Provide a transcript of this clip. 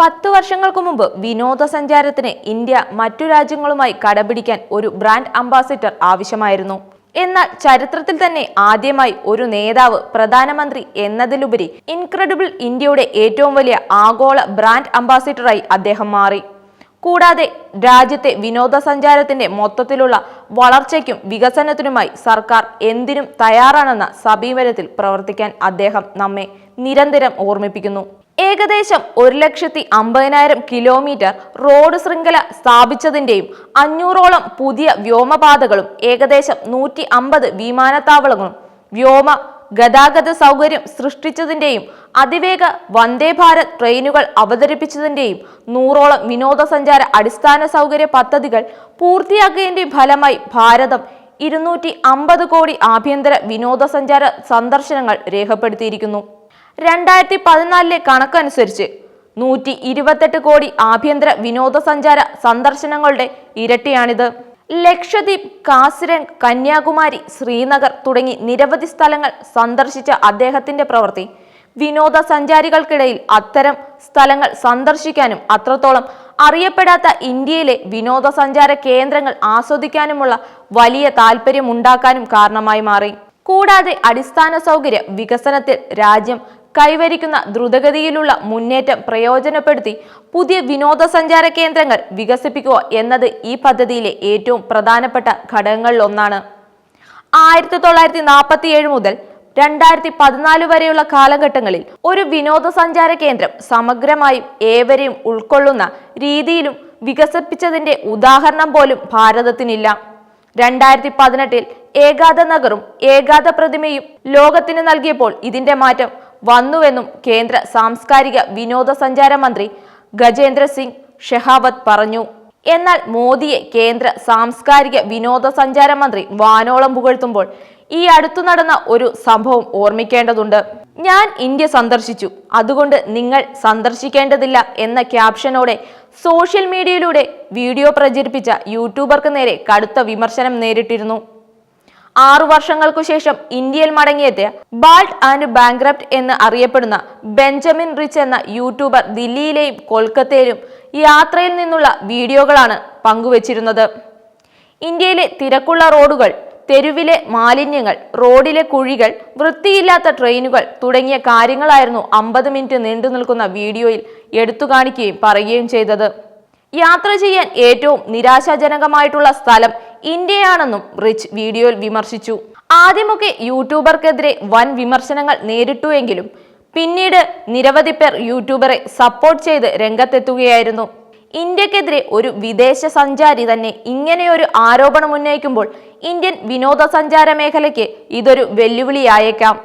പത്തു വർഷങ്ങൾക്ക് മുമ്പ് വിനോദസഞ്ചാരത്തിന് ഇന്ത്യ മറ്റു രാജ്യങ്ങളുമായി കടപിടിക്കാൻ ഒരു ബ്രാൻഡ് അംബാസിഡർ ആവശ്യമായിരുന്നു. എന്നാൽ ചരിത്രത്തിൽ തന്നെ ആദ്യമായി ഒരു നേതാവ് പ്രധാനമന്ത്രി എന്നതിലുപരി ഇൻക്രെഡിബിൾ ഇന്ത്യയുടെ ഏറ്റവും വലിയ ആഗോള ബ്രാൻഡ് അംബാസിഡറായി അദ്ദേഹം മാറി. കൂടാതെ രാജ്യത്തെ വിനോദസഞ്ചാരത്തിന്റെ മൊത്തത്തിലുള്ള വളർച്ചയ്ക്കും വികസനത്തിനുമായി സർക്കാർ എന്തിനും തയ്യാറാണെന്ന സമീപനത്തിൽ പ്രവർത്തിക്കാൻ അദ്ദേഹം നമ്മെ നിരന്തരം ഓർമ്മിപ്പിക്കുന്നു. ഏകദേശം ഒരു ലക്ഷത്തി അമ്പതിനായിരം കിലോമീറ്റർ റോഡ് ശൃംഖല സ്ഥാപിച്ചതിന്റെയും അഞ്ഞൂറോളം പുതിയ വ്യോമപാതകളും ഏകദേശം നൂറ്റി അമ്പത് വിമാനത്താവളങ്ങളും വ്യോമ ഗതാഗത സൗകര്യം സൃഷ്ടിച്ചതിന്റെയും അതിവേഗ വന്ദേ ഭാരത് ട്രെയിനുകൾ അവതരിപ്പിച്ചതിന്റെയും നൂറോളം വിനോദസഞ്ചാര അടിസ്ഥാന സൗകര്യ പദ്ധതികൾ പൂർത്തിയാക്കിയതിന്റെയും ഫലമായി ഭാരതം ഇരുന്നൂറ്റി അമ്പത് കോടി ആഭ്യന്തര വിനോദസഞ്ചാര സന്ദർശനങ്ങൾ രേഖപ്പെടുത്തിയിരിക്കുന്നു. രണ്ടായിരത്തി പതിനാലിലെ കണക്കനുസരിച്ച് നൂറ്റി ഇരുപത്തെട്ട് കോടി ആഭ്യന്തര വിനോദസഞ്ചാര സന്ദർശനങ്ങളുടെ ഇരട്ടിയാണിത്. ലക്ഷദ്വീപ് കാസിരൻ കന്യാകുമാരി ശ്രീനഗർ തുടങ്ങി നിരവധി സ്ഥലങ്ങൾ സന്ദർശിച്ച അദ്ദേഹത്തിന്റെ പ്രവൃത്തി. വിനോദസഞ്ചാരികൾക്കിടയിൽ അത്തരം സ്ഥലങ്ങൾ സന്ദർശിക്കാനും അത്രത്തോളം അറിയപ്പെടാത്ത ഇന്ത്യയിലെ വിനോദസഞ്ചാര കേന്ദ്രങ്ങൾ ആസ്വദിക്കാനുമുള്ള വലിയ താല്പര്യമുണ്ടാക്കാനും കാരണമായി മാറി. കൂടാതെ അടിസ്ഥാന സൗകര്യ വികസനത്തിൽ രാജ്യം കൈവരിക്കുന്ന ദ്രുതഗതിയിലുള്ള മുന്നേറ്റം പ്രയോജനപ്പെടുത്തി പുതിയ വിനോദസഞ്ചാര കേന്ദ്രങ്ങൾ വികസിപ്പിക്കുക എന്നത് ഈ പദ്ധതിയിലെ ഏറ്റവും പ്രധാനപ്പെട്ട ഘടകങ്ങളിലൊന്നാണ്. ആയിരത്തി തൊള്ളായിരത്തി നാൽപ്പത്തി ഏഴ് മുതൽ രണ്ടായിരത്തി പതിനാല് വരെയുള്ള കാലഘട്ടങ്ങളിൽ ഒരു വിനോദസഞ്ചാര കേന്ദ്രം സമഗ്രമായും ഏവരെയും ഉൾക്കൊള്ളുന്ന രീതിയിലും വികസിപ്പിച്ചതിന്റെ ഉദാഹരണം പോലും ഭാരതത്തിനില്ല. രണ്ടായിരത്തി പതിനെട്ടിൽ ഏകാദ നഗറും ഏകാദ പ്രതിമയും ലോകത്തിന് നൽകിയപ്പോൾ ഇതിന്റെ മാറ്റം വന്നുവെന്നും കേന്ദ്ര സാംസ്കാരിക വിനോദസഞ്ചാര മന്ത്രി ഗജേന്ദ്ര സിംഗ് ഷെഹാവത്ത് പറഞ്ഞു. എന്നാൽ മോദിയെ കേന്ദ്ര സാംസ്കാരിക വിനോദസഞ്ചാര മന്ത്രി വാനോളം പുകഴ്ത്തുമ്പോൾ ഈ അടുത്തു നടന്ന ഒരു സംഭവം ഓർമ്മിക്കേണ്ടതുണ്ട്. ഞാൻ ഇന്ത്യ സന്ദർശിച്ചു. അതുകൊണ്ട് നിങ്ങൾ സന്ദർശിക്കേണ്ടതില്ല എന്ന ക്യാപ്ഷനോടെ സോഷ്യൽ മീഡിയയിലൂടെ വീഡിയോ പ്രചരിപ്പിച്ച യൂട്യൂബർക്ക് നേരെ കടുത്ത വിമർശനം നേരിട്ടിരുന്നു. ആറു വർഷങ്ങൾക്കു ശേഷം ഇന്ത്യയിൽ മടങ്ങിയെത്തിയ ബാൾട്ട് ആൻഡ് ബാങ്ക്രപ്റ്റ് എന്ന് അറിയപ്പെടുന്ന ബെഞ്ചമിൻ റിച്ച് എന്ന യൂട്യൂബർ ദില്ലിയിലെയും കൊൽക്കത്തയിലും യാത്രയിൽ നിന്നുള്ള വീഡിയോകളാണ് പങ്കുവച്ചിരുന്നത്. ഇന്ത്യയിലെ തിരക്കുള്ള റോഡുകൾ തെരുവിലെ മാലിന്യങ്ങൾ റോഡിലെ കുഴികൾ വൃത്തിയില്ലാത്ത ട്രെയിനുകൾ തുടങ്ങിയ കാര്യങ്ങളായിരുന്നു അമ്പത് മിനിറ്റ് നീണ്ടു നിൽക്കുന്ന വീഡിയോയിൽ എടുത്തു കാണിക്കുകയും പറയുകയും ചെയ്തത്. യാത്ര ചെയ്യാൻ ഏറ്റവും നിരാശാജനകമായിട്ടുള്ള സ്ഥലം ഇന്ത്യയാണെന്നും റിച്ച് വീഡിയോയിൽ വിമർശിച്ചു. ആദ്യമൊക്കെ യൂട്യൂബർക്കെതിരെ വൻ വിമർശനങ്ങൾ നേരിട്ടുവെങ്കിലും പിന്നീട് നിരവധി പേർ യൂട്യൂബറെ സപ്പോർട്ട് ചെയ്ത് രംഗത്തെത്തുകയായിരുന്നു. ഇന്ത്യക്കെതിരെ ഒരു വിദേശ സഞ്ചാരി തന്നെ ഇങ്ങനെയൊരു ആരോപണം ഉന്നയിക്കുമ്പോൾ ഇന്ത്യൻ വിനോദസഞ്ചാര മേഖലയ്ക്ക് ഇതൊരു വെല്ലുവിളിയായേക്കാം.